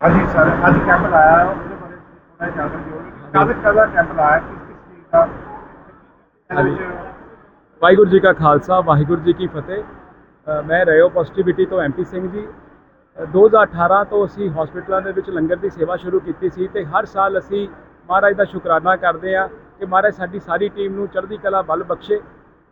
ਹਾਂਜੀ ਸਰ ਅੱਜ ਕੈਂਪ ਲਾਇਆ ਉਹਦੇ ਬਾਰੇ ਥੋੜਾ ਜਾਣਕਾਰੀ ਦਿਓਗੇ ਕਾਹਦੇ ਕਾਹਦਾ ਕੈਂਪ ਲਾਇਆ ਕਿਸ ਕਿਸ ਚੀਜ਼ ਦਾ? ਇਹਦੇ ਵਿੱਚ ਵਾਹਿਗੁਰੂ ਜੀ ਕਾ ਖਾਲਸਾ ਵਾਹਿਗੁਰੂ ਜੀ ਕੀ ਫਤਿਹ। ਅ, ਮੈਂ ਰਿਓ ਪੋਜ਼ਿਟਿਵਿਟੀ ਤੋਂ ਐਮਪੀ ਸਿੰਘ ਜੀ। ਅ, 2018 ਤੋਂ ਅਸੀਂ ਹਸਪੀਟਲਾਂ ਦੇ ਵਿੱਚ ਲੰਗਰ ਦੀ ਸੇਵਾ ਸ਼ੁਰੂ ਕੀਤੀ ਸੀ ਤੇ ਹਰ ਸਾਲ ਅਸੀਂ ਮਹਾਰਾਜ ਦਾ ਸ਼ੁਕਰਾਨਾ ਕਰਦੇ ਹਾਂ ਕਿ ਮਹਾਰਾਜ ਸਾਡੀ ਸਾਰੀ ਟੀਮ ਨੂੰ ਚੜ੍ਹਦੀ ਕਲਾ ਬਲ ਬਖਸ਼ੇ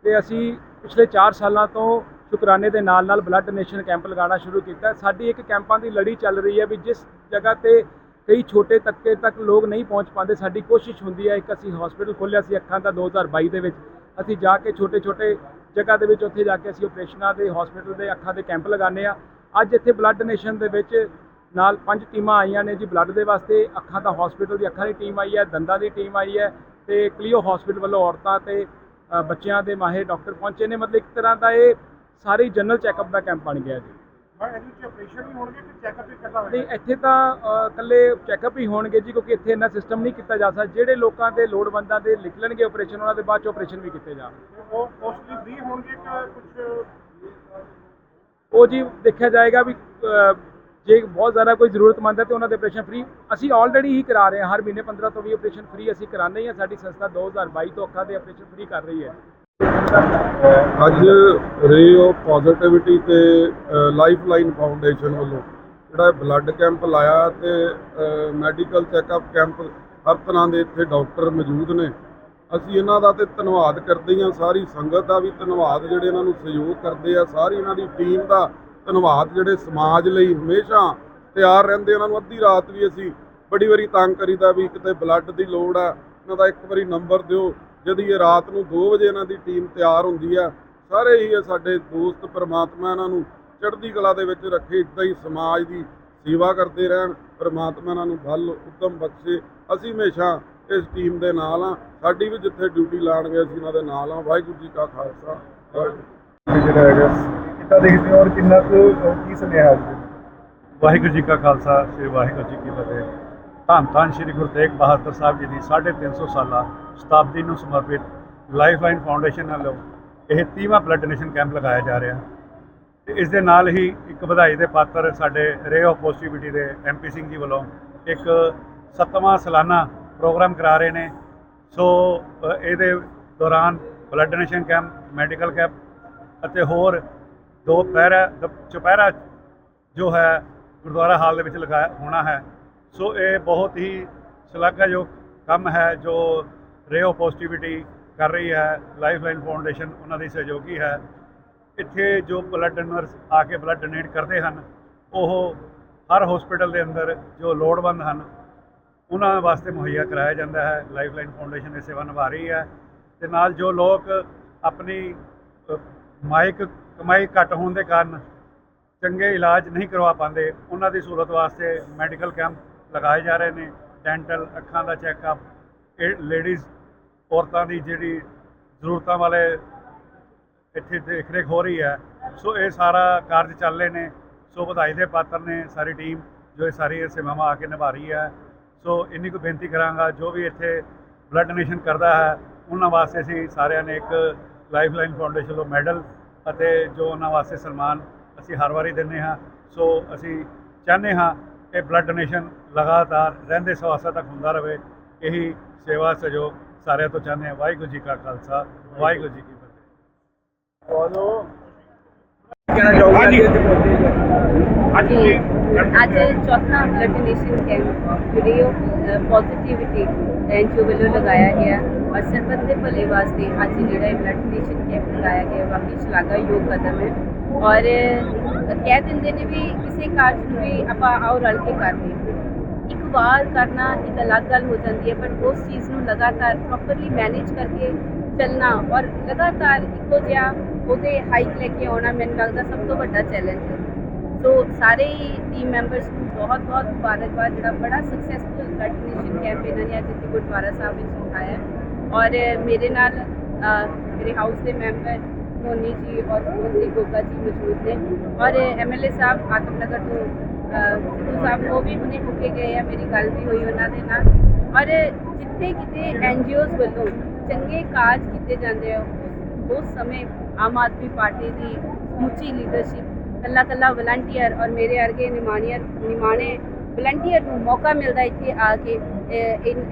ਤੇ ਅਸੀਂ ਪਿਛਲੇ 4 ਸਾਲਾਂ ਤੋਂ ਸ਼ੁਕਰਾਨੇ ਦੇ ਨਾਲ ਨਾਲ ਬਲੱਡ ਡੋਨੇਸ਼ਨ ਕੈਂਪ ਲਗਾਉਣਾ ਸ਼ੁਰੂ ਕੀਤਾ ਸਾਡੀ ਇੱਕ ਕੈਂਪਾਂ ਦੀ ਲੜੀ ਚੱਲ ਰਹੀ ਹੈ ਵੀ ਜਿਸ ਜਗ੍ਹਾ ਤੇ ਕਈ ਛੋਟੇ ਤਬਕੇ ਤੱਕ ਲੋਕ ਨਹੀਂ ਪਹੁੰਚ ਪਾਉਂਦੇ, ਸਾਡੀ ਕੋਸ਼ਿਸ਼ ਹੁੰਦੀ ਹੈ, ਇੱਕ ਅਸੀਂ ਹਸਪੀਟਲ ਖੋਲ੍ਹਿਆ ਸੀ ਅੱਖਾਂ ਦਾ 2022 ਦੇ ਵਿੱਚ। ਅਸੀਂ ਜਾ ਕੇ ਛੋਟੇ ਛੋਟੇ ਜਗ੍ਹਾ ਦੇ ਵਿੱਚ ਉੱਥੇ ਜਾ ਕੇ ਅਸੀਂ ਆਪਰੇਸ਼ਨਾਂ ਦੇ ਹਸਪੀਟਲ ਦੇ ਅੱਖਾਂ ਦੇ ਕੈਂਪ ਲਗਾਉਂਦੇ ਆ ਅੱਜ ਇੱਥੇ ਬਲੱਡ ਡੋਨੇਸ਼ਨ ਦੇ ਵਿੱਚ ਨਾਲ ਪੰਜ ਟੀਮਾਂ ਆਈਆਂ ਨੇ ਜੀ ਬਲੱਡ ਦੇ ਵਾਸਤੇ। ਅੱਖਾਂ ਦਾ ਹਸਪੀਟਲ ਦੀ ਅੱਖਾਂ ਦੀ ਟੀਮ ਆਈ ਹੈ, ਦੰਦਾਂ ਦੀ ਟੀਮ ਆਈ ਹੈ ਤੇ ਕਲੀਓ ਹਸਪੀਟਲ ਵੱਲੋਂ ਔਰਤਾਂ ਤੇ ਬੱਚਿਆਂ ਦੇ ਮਾਹਿਰ ਡਾਕਟਰ ਪਹੁੰਚੇ ਨੇ। ਮਤਲਬ ਇੱਕ ਤਰ੍ਹਾਂ ਦਾ ਇਹ ਸਾਰੀ ਜਨਰਲ ਚੈੱਕਅਪ ਦਾ ਕੈਂਪ ਬਣ ਗਿਆ ਜੀ। ਮੈਂ ਇਹਦੇ ਵਿੱਚ ਆਪਰੇਸ਼ਨ ਵੀ ਹੋਣਗੇ ਕਿ ਚੈੱਕਅਪ ਵੀ ਕਰਦਾ ਨਹੀਂ ਇੱਥੇ ਤਾਂ ਇਕੱਲੇ ਚੈੱਕਅਪ ਹੀ ਹੋਣਗੇ ਜੀ ਕਿਉਂਕਿ ਇੱਥੇ ਇੰਨਾ ਸਿਸਟਮ ਨਹੀਂ ਕੀਤਾ ਜਾ ਸਕਦਾ। ਜਿਹੜੇ ਲੋਕਾਂ ਦੇ ਲੋੜਵੰਦਾਂ ਦੇ ਲਿਖ ਲੈਣਗੇ ਆਪਰੇਸ਼ਨ ਉਹਨਾਂ ਦੇ ਬਾਅਦ ਚ ਆਪਰੇਸ਼ਨ ਵੀ ਕੀਤੇ ਜਾਣਗੇ। ਉਹ ਮੋਸਟਲੀ ਫ੍ਰੀ ਹੋਣਗੇ ਕਿ ਕੁਝ ਉਹ ਜੀ ਦੇਖਿਆ ਜਾਏਗਾ ਵੀ ਜੇ ਬਹੁਤ ਜ਼ਿਆਦਾ ਕੋਈ ਜ਼ਰੂਰਤਮੰਦ ਹੈ ਤੇ ਉਹਨਾਂ ਦੇ ਆਪਰੇਸ਼ਨ ਫ੍ਰੀ ਅਸੀਂ ਆਲਰੇਡੀ ਹੀ ਕਰਾ ਰਹੇ ਹਾਂ। ਹਰ ਮਹੀਨੇ 15 ਤੋਂ 20 ਆਪਰੇਸ਼ਨ ਫ੍ਰੀ ਅਸੀਂ ਕਰਾਉਂਦੇ ਹਾਂ ਸਾਡੀ ਸੰਸਥਾ 2022 ਤੋਂ ਅੱਖਾਂ ਦੇ ਆਪਰੇਸ਼ਨ ਫ੍ਰੀ ਕਰ ਰਹੀ ਹੈ। ਅੱਜ ਰੇ ਆਫ ਪੋਜ਼ਿਟਿਵਿਟੀ ਤੇ ਲਾਈਫ ਲਾਈਨ ਫਾਊਂਡੇਸ਼ਨ ਵੱਲੋਂ ਜਿਹੜਾ ਬਲੱਡ ਕੈਂਪ ਲਾਇਆ ਤੇ ਮੈਡੀਕਲ ਚੈੱਕਅਪ ਕੈਂਪ ਹਰ ਤਰ੍ਹਾਂ ਦੇ ਇੱਥੇ ਡਾਕਟਰ ਮੌਜੂਦ ਨੇ। ਅਸੀਂ ਇਹਨਾਂ ਦਾ ਤੇ ਧੰਨਵਾਦ ਕਰਦੇ ਹਾਂ। ਸਾਰੀ ਸੰਗਤ ਦਾ ਵੀ ਧੰਨਵਾਦ ਜਿਹੜੇ ਇਹਨਾਂ ਨੂੰ ਸਹਿਯੋਗ ਕਰਦੇ ਆ। ਸਾਰੀ ਇਹਨਾਂ ਦੀ ਟੀਮ ਦਾ ਧੰਨਵਾਦ ਜਿਹੜੇ ਸਮਾਜ ਲਈ ਹਮੇਸ਼ਾ ਤਿਆਰ ਰਹਿੰਦੇ ਉਹਨਾਂ ਨੂੰ ਅੱਧੀ ਰਾਤ ਵੀ ਅਸੀਂ ਬੜੀ ਵਾਰੀ ਤੰਗ ਕਰੀਦਾ ਵੀ ਕਿਤੇ ਬਲੱਡ ਦੀ ਲੋੜ ਆ। ਇਹਨਾਂ ਦਾ ਇੱਕ ਵਾਰੀ ਨੰਬਰ ਦਿਓ। ਜਦ ਇਹ ਰਾਤ ਨੂੰ 2 ਵਜੇ ਇਹਨਾਂ ਦੀ ਟੀਮ ਤਿਆਰ ਹੁੰਦੀ ਆ ਸਾਰੇ ਹੀ ਇਹ ਸਾਡੇ ਦੋਸਤ ਪ੍ਰਮਾਤਮਾ ਇਹਨਾਂ ਨੂੰ ਚੜ੍ਹਦੀ ਕਲਾ ਦੇ ਵਿੱਚ ਰੱਖੇ ਇਦਾਂ ਹੀ ਸਮਾਜ ਦੀ ਸੇਵਾ ਕਰਦੇ ਰਹਿਣ ਪ੍ਰਮਾਤਮਾ ਇਹਨਾਂ ਨੂੰ ਬਲ ਉਦਮ ਬਖਸ਼ੇ। ਅਸੀਂ ਹਮੇਸ਼ਾ ਇਸ ਟੀਮ ਦੇ ਨਾਲ ਆ ਸਾਡੀ ਵੀ ਜਿੱਥੇ ਡਿਊਟੀ ਲਾਣਗੇ ਅਸੀਂ ਇਹਨਾਂ ਦੇ ਨਾਲ ਆ ਵਾਹਿਗੁਰੂ ਜੀ ਕਾ ਖਾਲਸਾ ਵਾਹਿਗੁਰੂ ਜਿਹੜਾ ਹੈਗਾ ਕਿੱਦਾਂ ਦੇਖਦੇ ਹੋ ਔਰ ਕਿੰਨਾ ਕੁ ਸੁਨੇਹਾ ਹੈ? ਵਾਹਿਗੁਰੂ ਜੀ ਕਾ ਖਾਲਸਾ ਸ੍ਰੀ ਵਾਹਿਗੁਰੂ ਜੀ ਕੀ ਫਤਿਹ। ਧੰਨ ਧੰਨ ਸ੍ਰੀ ਗੁਰੂ ਤੇਗ ਬਹਾਦਰ ਸਾਹਿਬ ਜੀ ਦੀ 350 ਸਾਲਾ ਸ਼ਤਾਬਦੀ ਨੂੰ ਸਮਰਪਿਤ ਲਾਈਫਲਾਈਨ ਫਾਊਂਡੇਸ਼ਨ ਵੱਲੋਂ ਇਹ 30ਵਾਂ ਬਲੱਡ ਡੋਨੇਸ਼ਨ ਕੈਂਪ ਲਗਾਇਆ ਜਾ ਰਿਹਾ। ਤੇ ਇਸ ਦੇ ਨਾਲ ਹੀ ਇੱਕ ਵਧਾਈ ਦੇ ਪਾਤਰ ਸਾਡੇ ਰੇ ਆਫ ਪੋਜ਼ਿਟਿਵਿਟੀ ਦੇ ਐਮਪੀ ਸਿੰਘ ਜੀ ਵੱਲੋਂ ਇੱਕ ਸੱਤਵਾਂ ਸਾਲਾਨਾ ਪ੍ਰੋਗਰਾਮ ਕਰਾ ਰਹੇ ਨੇ। ਸੋ ਇਹਦੇ ਦੌਰਾਨ blood donation camp, medical camp ਅਤੇ ਹੋਰ ਦੋ ਪਹਿਰਾ, ਦ- ਚੁਪਹਿਰਾ ਜੋ ਹੈ ਗੁਰਦੁਆਰਾ ਹਾਲ ਦੇ ਵਿੱਚ ਲਗਾਇਆ, ਹੋਣਾ ਹੈ। ਸੋ ਇਹ ਬਹੁਤ ਹੀ ਸ਼ਲਾਘਾਯੋਗ ਕੰਮ ਹੈ ਜੋ ਰੇਓ ਪੋਜ਼ਿਟਿਵਿਟੀ ਕਰ ਰਹੀ ਹੈ ਲਾਈਫਲਾਈਨ ਫਾਊਂਡੇਸ਼ਨ ਉਹਨਾਂ ਦੀ ਸਹਿਯੋਗੀ ਹੈ। ਇੱਥੇ ਜੋ ਬਲੱਡ ਡੋਨਰਸ ਆ ਕੇ ਬਲੱਡ ਡੋਨੇਟ ਕਰਦੇ ਹਨ ਉਹ ਹਰ ਹਸਪੀਟਲ ਦੇ ਅੰਦਰ ਜੋ ਲੋੜਵੰਦ ਹਨ ਉਹਨਾਂ ਵਾਸਤੇ ਮੁਹੱਈਆ ਕਰਾਇਆ ਜਾਂਦਾ ਹੈ। ਲਾਈਫਲਾਈਨ ਫਾਊਂਡੇਸ਼ਨ ਇਹ ਸੇਵਾ ਨਿਭਾ ਰਹੀ ਹੈ ਤੇ ਨਾਲ ਜੋ ਲੋਕ ਆਪਣੀ ਅ, ਮਾਇਕ ਕਮਾਈ ਘੱਟ ਹੋਣ ਦੇ ਕਾਰਨ ਚੰਗੇ ਇਲਾਜ ਨਹੀਂ ਕਰਵਾ ਪਾਉਂਦੇ ਉਹਨਾਂ ਦੀ ਸਹੂਲਤ ਵਾਸਤੇ ਮੈਡੀਕਲ ਕੈਂਪ ਲਗਾਏ ਜਾ ਰਹੇ ਨੇ ਡੈਂਟਲ ਅੱਖਾਂ ਦਾ ਚੈੱਕਅਪ ਇਹ ਲੇਡੀਜ਼ ਔਰਤਾਂ ਦੀ ਜਿਹੜੀ ਜ਼ਰੂਰਤਾਂ ਵਾਲੇ ਇੱਥੇ ਦੇਖ ਰੇਖ ਹੋ ਰਹੀ ਹੈ। ਸੋ ਇਹ ਸਾਰਾ ਕਾਰਜ ਚੱਲ ਰਹੇ ਨੇ, ਸੋ ਵਧਾਈ ਦੇ ਪਾਤਰ ਨੇ ਸਾਰੀ ਟੀਮ ਜੋ ਇਹ ਸਾਰੀ ਇਹ ਸੇਵਾਵਾਂ ਆ ਕੇ ਨਿਭਾ ਰਹੀ ਹੈ। ਸੋ ਇੰਨੀ ਕੁ ਬੇਨਤੀ ਕਰਾਂਗਾ, ਜੋ ਵੀ ਇੱਥੇ ਬਲੱਡ ਡੋਨੇਸ਼ਨ ਕਰਦਾ ਹੈ, ਉਹਨਾਂ ਵਾਸਤੇ ਅਸੀਂ ਸਾਰਿਆਂ ਨੇ ਇੱਕ ਲਾਈਫਲਾਈਨ ਫਾਊਂਡੇਸ਼ਨ ਵੱਲੋਂ ਮੈਡਲ ਅਤੇ ਜੋ ਉਹਨਾਂ ਵਾਸਤੇ ਸਨਮਾਨ ਅਸੀਂ ਹਰ ਵਾਰੀ ਦਿੰਦੇ ਹਾਂ। ਸੋ ਅਸੀਂ ਚਾਹੁੰਦੇ ਹਾਂ ਕਿ ਬਲੱਡ ਡੋਨੇਸ਼ਨ ਲਗਾਤਾਰ ਰਹਿੰਦੇ ਸਵਾਸਾਂ ਤੱਕ ਹੁੰਦਾ ਰਹੇ ਇਹੀ ਸੇਵਾ ਸਹਿਯੋਗ ਸਾਰਿਆਂ ਤੋਂ ਚਾਹੁੰਦੇ ਹਾਂ। ਵਾਹਿਗੁਰੂ ਜੀ ਕਾ ਖਾਲਸਾ ਵਾਹਿਗੁਰੂ ਜੀ ਕੀ ਫਤਿਹ। ਕਹਿਣਾ ਚਾਹੋਗੇ ਅੱਜ ਜੀ ਅੱਜ ਅੱਜ ਚੌਥਾ blood donation camp video positivity NGO ਵੱਲੋਂ ਲਗਾਇਆ ਗਿਆ। ਔਰ ਸਰਬੱਤ ਦੇ ਭਲੇ ਵਾਸਤੇ ਅੱਜ ਜਿਹੜਾ ਇਹ ਬਲੱਡ ਡੋਨੇਸ਼ਨ ਕੈਂਪ ਲਗਾਇਆ ਗਿਆ ਵਾਕਈ ਸ਼ਲਾਘਾਯੋਗ ਕਦਮ ਹੈ। ਔਰ ਕਹਿ ਦਿੰਦੇ ਨੇ ਵੀ ਕਿਸੇ ਕਾਰਜ ਨੂੰ ਵੀ ਆਪਾਂ ਆਓ ਰਲ ਕੇ ਕਰਦੇ ਇੱਕ ਵਾਰ ਕਰਨਾ ਇੱਕ ਅਲੱਗ ਗੱਲ ਹੋ ਜਾਂਦੀ ਹੈ ਪਰ ਉਸ ਚੀਜ਼ ਨੂੰ ਲਗਾਤਾਰ ਪ੍ਰੋਪਰਲੀ ਮੈਨੇਜ ਕਰਕੇ ਚੱਲਣਾ ਔਰ ਲਗਾਤਾਰ ਇੱਕੋ ਜਿਹਾ ਉਹਦੇ ਹਾਈਕ ਲੈ ਕੇ ਆਉਣਾ ਮੈਨੂੰ ਲੱਗਦਾ ਸਭ ਤੋਂ ਵੱਡਾ ਚੈਲੰਜ ਹੈ। ਸੋ ਸਾਰੇ ਹੀ ਟੀਮ ਮੈਂਬਰਸ ਨੂੰ ਬਹੁਤ ਬਹੁਤ ਮੁਬਾਰਕਬਾਦ ਜਿਹੜਾ ਬੜਾ ਸਕਸੈਸਫੁਲ ਬਲੱਡ ਕੈਂਪ ਇਹਨਾਂ ਨੇ ਅੱਜ ਇੱਥੇ ਗੁਰਦੁਆਰਾ ਸਾਹਿਬ ਵਿੱਚ ਉਠਾਇਆ ਔਰ ਮੇਰੇ ਨਾਲ ਮੇਰੇ ਹਾਊਸ ਦੇ ਮੈਂਬਰ ਧੋਨੀ ਜੀ ਔਰ ਸੁਮਨ ਸਿੰਘ ਗੋਗਾ ਜੀ ਮੌਜੂਦ ਨੇ। ਔਰ ਐਮਐਲਏ ਸਾਹਿਬ ਆਤਮਨਗਰ ਤੋਂ ਅ, ਸਿੱਧੂ ਸਾਹਿਬ ਉਹ ਵੀ ਹੁਣੇ ਹੋ ਕੇ ਗਏ ਆ, ਮੇਰੀ ਗੱਲ ਵੀ ਹੋਈ ਉਹਨਾਂ ਦੇ ਨਾਲ। ਔਰ ਜਿੱਥੇ ਕਿਤੇ ਐਨਜੀਓਜ਼ ਵੱਲੋਂ ਚੰਗੇ ਕਾਰਜ ਕੀਤੇ ਜਾਂਦੇ ਆ, ਉਸ- ਸਮੇਂ ਆਮ ਆਦਮੀ ਪਾਰਟੀ ਦੀ ਸਮੁੱਚੀ ਲੀਡਰਸ਼ਿਪ ਕੱਲਾ ਕੱਲਾ ਵਲੰਟੀਅਰ ਔਰ ਮੇਰੇ ਵਰਗੇ ਨਿਮਾਣੀਅਰ ਨਿਮਾਣੇ ਵਲੰਟੀਅਰ ਨੂੰ ਮੌਕਾ ਮਿਲਦਾ ਇੱਥੇ ਆ ਕੇ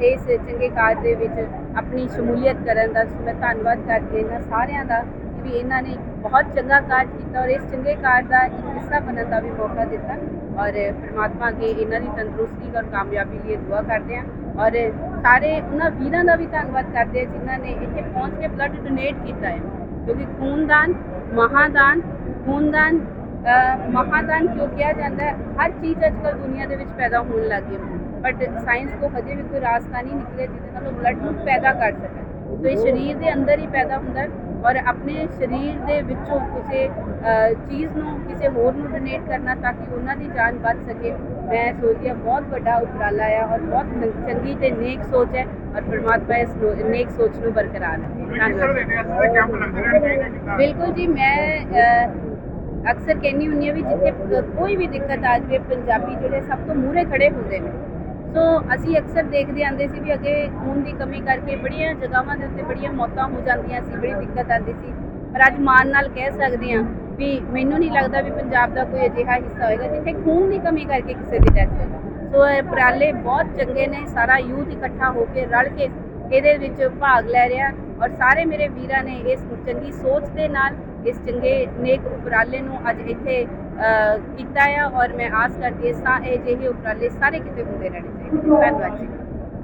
ਇਸ ਚੰਗੇ ਕਾਰਜ ਦੇ ਵਿੱਚ ਆਪਣੀ ਸ਼ਮੂਲੀਅਤ ਕਰਨ ਦਾ। ਮੈਂ ਧੰਨਵਾਦ ਕਰਦੀ ਹਾਂ ਇਹਨਾਂ ਸਾਰਿਆਂ ਦਾ ਵੀ ਇਹਨਾਂ ਨੇ ਬਹੁਤ ਚੰਗਾ ਕਾਰਜ ਕੀਤਾ ਔਰ ਇਸ ਚੰਗੇ ਕਾਰਜ ਦਾ ਇੱਕ ਹਿੱਸਾ ਬਣਨ ਦਾ ਵੀ ਮੌਕਾ ਦਿੱਤਾ। ਔਰ ਪ੍ਰਮਾਤਮਾ ਅੱਗੇ ਇਹਨਾਂ ਦੀ ਤੰਦਰੁਸਤੀ ਔਰ ਕਾਮਯਾਬੀ ਲਈ ਦੁਆ ਕਰਦੇ ਹਾਂ। ਔਰ ਸਾਰੇ ਉਹਨਾਂ ਵੀਰਾਂ ਦਾ ਵੀ ਧੰਨਵਾਦ ਕਰਦੇ ਹਾਂ ਜਿਨ੍ਹਾਂ ਨੇ ਇੱਥੇ ਪਹੁੰਚ ਕੇ ਬਲੱਡ ਡੋਨੇਟ ਕੀਤਾ ਹੈ। ਕਿਉਂਕਿ ਖੂਨਦਾਨ, ਮਹਾਦਾਨ, ਖੂਨਦਾਨ, ਅਹ, ਮਹਾਦਾਨ ਕਿਉਂ ਕਿਹਾ ਜਾਂਦਾ ਹੈ? ਹਰ ਚੀਜ਼ ਅੱਜਕੱਲ ਦੁਨੀਆ ਦੇ ਵਿੱਚ ਪੈਦਾ ਹੋਣ ਲੱਗੀ ਹੈ। ਬਟ ਸਾਇੰਸ ਕੋ ਹਜੇ ਵੀ ਕੋਈ ਰਾਸਤਾ ਨਹੀਂ ਨਿਕਲਿਆ ਜਿਹਦੇ ਨਾਲ ਉਹ ਬਲੱਡ ਨੂੰ ਪੈਦਾ ਕਰ ਸਕਣ ਸੋ ਇਹ ਸਰੀਰ ਦੇ ਅੰਦਰ ਹੀ ਪੈਦਾ ਹੁੰਦਾ ਹੈ। ਔਰ ਆਪਣੇ ਸਰੀਰ ਦੇ ਵਿੱਚੋਂ ਕਿਸੇ ਚੀਜ਼ ਨੂੰ ਕਿਸੇ ਹੋਰ ਨੂੰ ਡੋਨੇਟ ਕਰਨਾ ਤਾਂ ਕਿ ਉਹਨਾਂ ਦੀ ਜਾਨ ਬਚ ਸਕੇ। ਮੈਂ ਸੋਚਦੀ ਹਾਂ ਬਹੁਤ ਵੱਡਾ ਉਪਰਾਲਾ ਆ ਔਰ ਬਹੁਤ ਚੰਗੀ ਤੇ ਨੇਕ ਸੋਚ ਹੈ ਔਰ ਪ੍ਰਮਾਤਮਾ ਇਸ ਨੇਕ ਸੋਚ ਨੂੰ ਬਰਕਰਾਰ ਰੱਖੇ। ਬਿਲਕੁਲ ਜੀ ਮੈਂ ਅਕਸਰ ਕਹਿੰਦੀ ਹੁੰਦੀ ਹਾਂ ਵੀ ਜਿੱਥੇ ਕੋਈ ਵੀ ਦਿੱਕਤ ਆ ਜਾਵੇ ਪੰਜਾਬੀ ਜਿਹੜੇ ਸਭ ਤੋਂ ਮੂਹਰੇ ਖੜੇ ਹੁੰਦੇ ਨੇ ਸੋ ਅਸੀਂ ਅਕਸਰ ਦੇਖਦੇ ਆਂਦੇ ਸੀ ਵੀ ਅੱਗੇ ਖੂਨ ਦੀ ਕਮੀ ਕਰਕੇ ਬੜੀਆਂ ਜਗ੍ਹਾਵਾਂ ਦੇ ਉੱਤੇ ਬੜੀਆਂ ਮੌਤਾਂ ਹੋ ਜਾਂਦੀਆਂ ਸੀ, ਬੜੀ ਦਿੱਕਤ ਆਉਂਦੀ ਸੀ। ਪਰ ਅੱਜ ਮਾਣ ਨਾਲ ਕਹਿ ਸਕਦੇ ਹਾਂ ਵੀ ਮੈਨੂੰ ਨਹੀਂ ਲੱਗਦਾ ਵੀ ਪੰਜਾਬ ਦਾ ਕੋਈ ਅਜਿਹਾ ਹਿੱਸਾ ਹੋਏਗਾ ਜਿੱਥੇ ਖੂਨ ਦੀ ਕਮੀ ਕਰਕੇ ਕਿਸੇ ਦੀ ਡੈਥ ਹੋਵੇ ਸੋ ਇਹ ਉਪਰਾਲੇ ਬਹੁਤ ਚੰਗੇ ਨੇ, ਸਾਰਾ ਯੂਥ ਇਕੱਠਾ ਹੋ ਕੇ ਰਲ ਕੇ ਇਹਦੇ ਵਿੱਚ ਭਾਗ ਲੈ ਰਿਹਾ ਔਰ ਸਾਰੇ ਮੇਰੇ ਵੀਰਾਂ ਨੇ ਇਸ ਚੰਗੀ ਸੋਚ ਦੇ ਨਾਲ ਇਸ ਚੰਗੇ ਨੇਕ ਉਪਰਾਲੇ ਨੂੰ ਅੱਜ ਇੱਥੇ ਕੀਤਾ ਆ ਔਰ ਮੈਂ ਆਸ ਕਰਦੀ ਹਾਂ ਸਾ ਇਹ ਜਿਹੇ ਉਪਰਾਲੇ ਸਾਰੇ ਕਿਤੇ ਹੁੰਦੇ ਰਹਿਣੇ ਚਾਹੀਦੇ। ਧੰਨਵਾਦ ਜੀ।